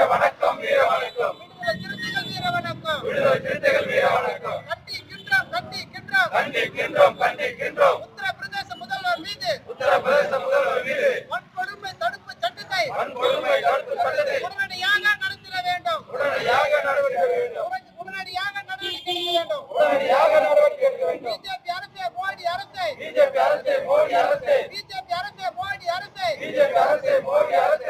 வீர வணக்கம் வீர வணக்கம். வீர வணக்கம். விடுதலை சிறுத்தைகள் வீர வணக்கம். கண்டிக்கின்றோம் கண்டிக்கின்றோம் கண்டிக்கின்றோம் கண்டிக்கின்றோம் உத்தரப்பிரதேச முதல்வர் மீது. உத்தரப்பிரதேச முதல்வர் மீது. வன்கொடுமை தடுப்பு சட்டத்தை வன்கொடுமை தடுப்பு சட்டத்தை உடனடியாக நடத்திட வேண்டும். உடனடியாக நடவடிக்கை எடுக்க வேண்டும். உடனடியாக நடவடிக்கை எடுக்க வேண்டும். உடனடியாக நடவடிக்கை எடுக்க வேண்டும். பிஜேபி அரசே மோடி அரசே. பிஜேபி அரசே மோடி அரசே. பிஜேபி அரசே மோடி அரசே. பிஜேபி அரசே மோடி அரசே.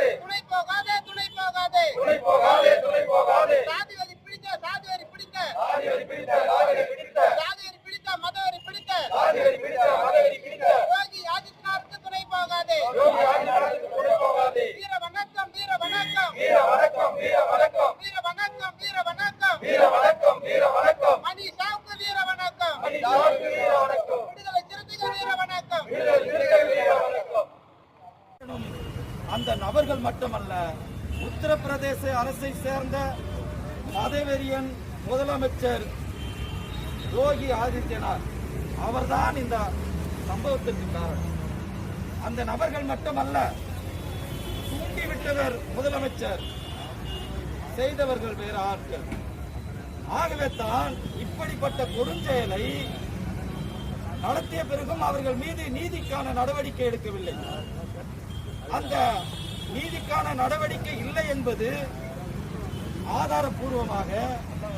அந்த நபர்கள் மட்டுமல்ல உத்தரப்பிரதேச அரசை சேர்ந்த மதவெறியன் முதலமைச்சர் யோகி ஆதித்யநாத் அவர்தான் இந்த சம்பவத்திற்கு காரணம். அந்த நபர்கள் மட்டுமல்ல தூண்டிவிட்டவர் முதலமைச்சர். செய்தவர்கள் வேறு ஆட்கள். ஆகவே தான் இப்படிப்பட்ட கொடுஞ்செயலை நடத்திய பிறகும் அவர்கள் மீது நீதிக்கான நடவடிக்கை எடுக்கவில்லை. அந்த நீதிக்கான நடவடிக்கை இல்லை என்பது ஆதாரபூர்வமாக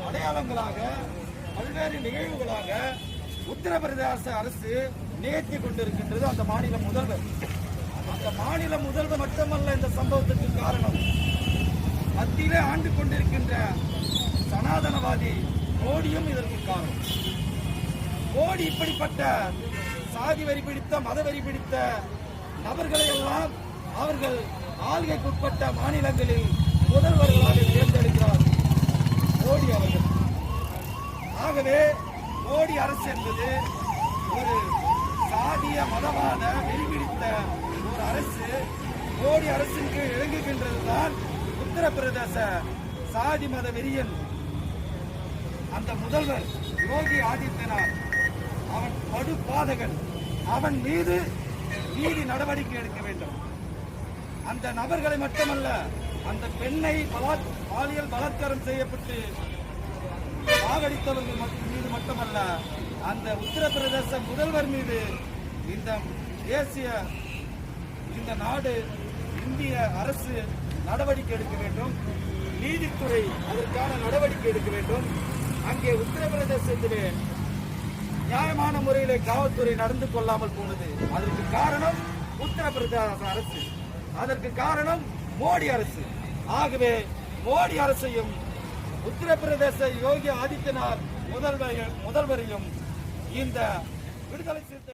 அடையாளங்களாக பல்வேறு நிகழ்வுகளாக உத்தரப்பிரதேச அரசு நேர்த்தி கொண்டிருக்கின்றது அந்த மாநில முதல்வர். அந்த மாநில முதல்வர் மட்டுமல்ல இந்த சம்பவத்துக்கு காரணம். மத்தியிலே ஆண்டு கொண்டிருக்கின்ற சனாதனவாதி மோடியும் இதற்கு காரணம். மோடி இப்படிப்பட்ட சாதி வரி பிடித்த மத வரி பிடித்த நபர்களை எல்லாம் அவர்கள் ஆள்கைக்குட்பட்ட மாநிலங்களில் முதல்வர்களாக தேர்ந்தெடுக்கிறார் மோடி அவர்கள். ஆகவே மோடி அரசு என்பது ஒரு சாதிய மதவாத வெளிவிடித்த ஒரு அரசு. மோடி அரசின் கீழ் இறங்குகின்றதுதான் உத்தரப்பிரதேச சாதி மத வெறியன் அந்த முதல்வர் யோகி ஆதித்யநாத். அவன் படு பாதகன் அவன் மீது நீதி நடவடிக்கை எடுக்க வேண்டும். அந்த நபர்களை மட்டுமல்ல அந்த பெண்ணை பலாத் பாலியல் பலாத்காரம் செய்யப்பட்டு வாகடித்தவர்கள் மட்டும் மட்டுமல்ல அந்த உத்தரப்பிரதேச முதல்வர் மீது இந்த தேசிய இந்த நாடு இந்திய அரசு நடவடிக்கை எடுக்க வேண்டும். நீதித்துறை அதற்கான நடவடிக்கை எடுக்க வேண்டும். அங்கே உத்தரப்பிரதேசத்திலே நியாயமான முறையிலே காவல்துறை நடந்து கொள்ளாமல் போனது. அதற்கு காரணம் உத்தரப்பிரதேச அரசு. அதற்கு காரணம் மோடி அரசு. ஆகவே மோடி அரசையும் உத்தரப்பிரதேச யோகி ஆதித்யநாத் முதல்வரையும் முதல்வரையும் இந்த விடுதலை சிறுத்தை